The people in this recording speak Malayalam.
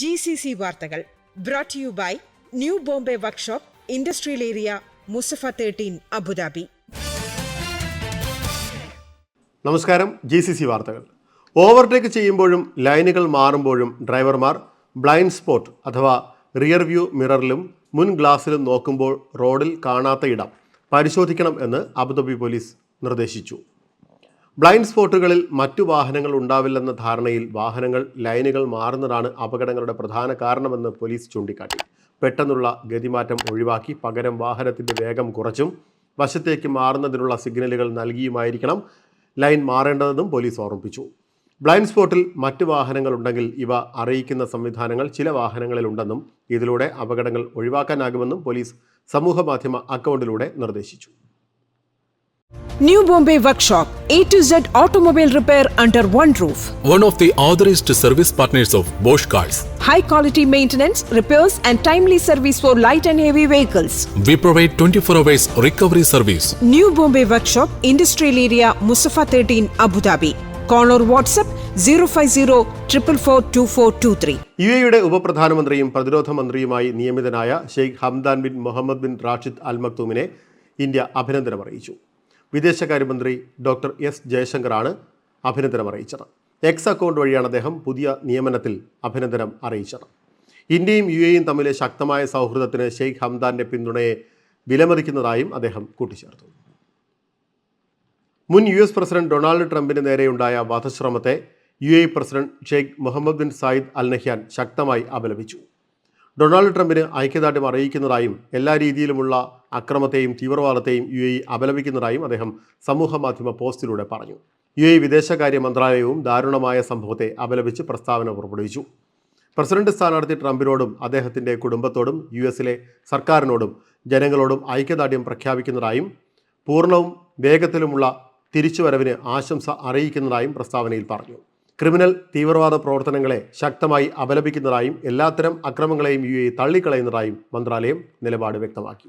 ജി സി സി വാർത്തകൾ brought you by New Bombay workshop industrial area Musaffah thirteen Abu Dhabi നമസ്കാരം ജി സി സി വാർത്തകൾ. ഓവർടേക്ക് ചെയ്യുമ്പോഴും ലൈനുകൾ മാറുമ്പോഴും ഡ്രൈവർമാർ ബ്ലൈൻഡ് സ്പോട്ട് അഥവാ റിയർ വ്യൂ മിററിലും മുൻ ഗ്ലാസ്സിലും നോക്കുമ്പോൾ റോഡിൽ കാണാത്ത ഇടം പരിശോധിക്കണം എന്ന് അബുദാബി പോലീസ് നിർദ്ദേശിച്ചു. ബ്ലൈൻഡ് സ്പോട്ടുകളിൽ മറ്റു വാഹനങ്ങൾ ഉണ്ടാവില്ലെന്ന ധാരണയിൽ വാഹനങ്ങൾ ലൈനുകൾ മാറുന്നതാണ് അപകടങ്ങളുടെ പ്രധാന കാരണമെന്ന് പോലീസ് ചൂണ്ടിക്കാട്ടി. പെട്ടെന്നുള്ള ഗതിമാറ്റം ഒഴിവാക്കി പകരം വാഹനത്തിന്റെ വേഗം കുറച്ചും വശത്തേക്ക് മാറുന്നതിനുള്ള സിഗ്നലുകൾ നൽകിയുമായിരിക്കണം ലൈൻ മാറേണ്ടതെന്നും പോലീസ് ഓർമ്മിപ്പിച്ചു ബ്ലൈൻഡ് സ്പോട്ടിൽ മറ്റ് വാഹനങ്ങൾ ഉണ്ടെങ്കിൽ ഇവ അറിയിക്കുന്ന സംവിധാനങ്ങൾ ചില വാഹനങ്ങളിൽ ഉണ്ടെന്നും ഇതിലൂടെ അപകടങ്ങൾ ഒഴിവാക്കാനാകുമെന്നും പോലീസ് സമൂഹമാധ്യമ അക്കൗണ്ടിലൂടെ നിർദ്ദേശിച്ചു. New Bombay workshop A to Z automobile repair under one roof one of the authorised service partners of Bosch cars high quality maintenance repairs and timely service for light and heavy vehicles we provide twenty four hours recovery service New Bombay workshop industrial area Musaffah thirteen Abu Dhabi call or WhatsApp zero five zero U എയുടെ ഉപപ്രധാനമന്ത്രിയും പ്രതിരോധ മന്ത്രിയുമായി നിയമിതനായ Sheikh Hamdan bin Mohammed bin Rashid Al മക്തൂമിനെ India അഭിനന്ദനം വിദേശകാര്യമന്ത്രി ഡോക്ടർ എസ് ജയശങ്കറാണ് അഭിനന്ദനം അറിയിച്ചത് എക്സ് അക്കൗണ്ട് വഴിയാണ് അദ്ദേഹം പുതിയ നിയമനത്തിൽ അഭിനന്ദനം അറിയിച്ചത്. ഇന്ത്യയും യു എയും തമ്മിലെ ശക്തമായ സൗഹൃദത്തിന് ഷെയ്ഖ് ഹംദാന്റെ പിന്തുണയെ വിലമതിക്കുന്നതായും അദ്ദേഹം കൂട്ടിച്ചേർത്തു. മുൻ യു എസ് പ്രസിഡന്റ് ഡൊണാൾഡ് ട്രംപിന് നേരെയുണ്ടായ വധശ്രമത്തെ U A president Sheikh Mohamed bin Zayed Al Nahyan ശക്തമായി അപലപിച്ചു. ഡൊണാൾഡ് ട്രംപിന് ഐക്യദാർഢ്യം അറിയിക്കുന്നതായും എല്ലാ രീതിയിലുമുള്ള അക്രമത്തെയും തീവ്രവാദത്തെയും യു എ അപലപിക്കുന്നതായും അദ്ദേഹം സമൂഹ മാധ്യമ പോസ്റ്റിലൂടെ പറഞ്ഞു. യു എ വിദേശകാര്യ മന്ത്രാലയവും ദാരുണമായ സംഭവത്തെ അപലപിച്ച് പ്രസ്താവന പുറപ്പെടുവിച്ചു. പ്രസിഡന്റ് സ്ഥാനാർത്ഥി ട്രംപിനോടും അദ്ദേഹത്തിന്റെ കുടുംബത്തോടും യു എസിലെ സർക്കാരിനോടും ജനങ്ങളോടും ഐക്യദാർഢ്യം പ്രഖ്യാപിക്കുന്നതായും പൂർണവും വേഗത്തിലുമുള്ള തിരിച്ചുവരവിന് ആശംസ അറിയിക്കുന്നതായും പ്രസ്താവനയിൽ പറഞ്ഞു. ക്രിമിനൽ തീവ്രവാദ പ്രവർത്തനങ്ങളെ ശക്തമായി അപലപിക്കുന്നതായും എല്ലാത്തരം അക്രമങ്ങളെയും യു എ തള്ളിക്കളയുന്നതായും മന്ത്രാലയം നിലപാട് വ്യക്തമാക്കി.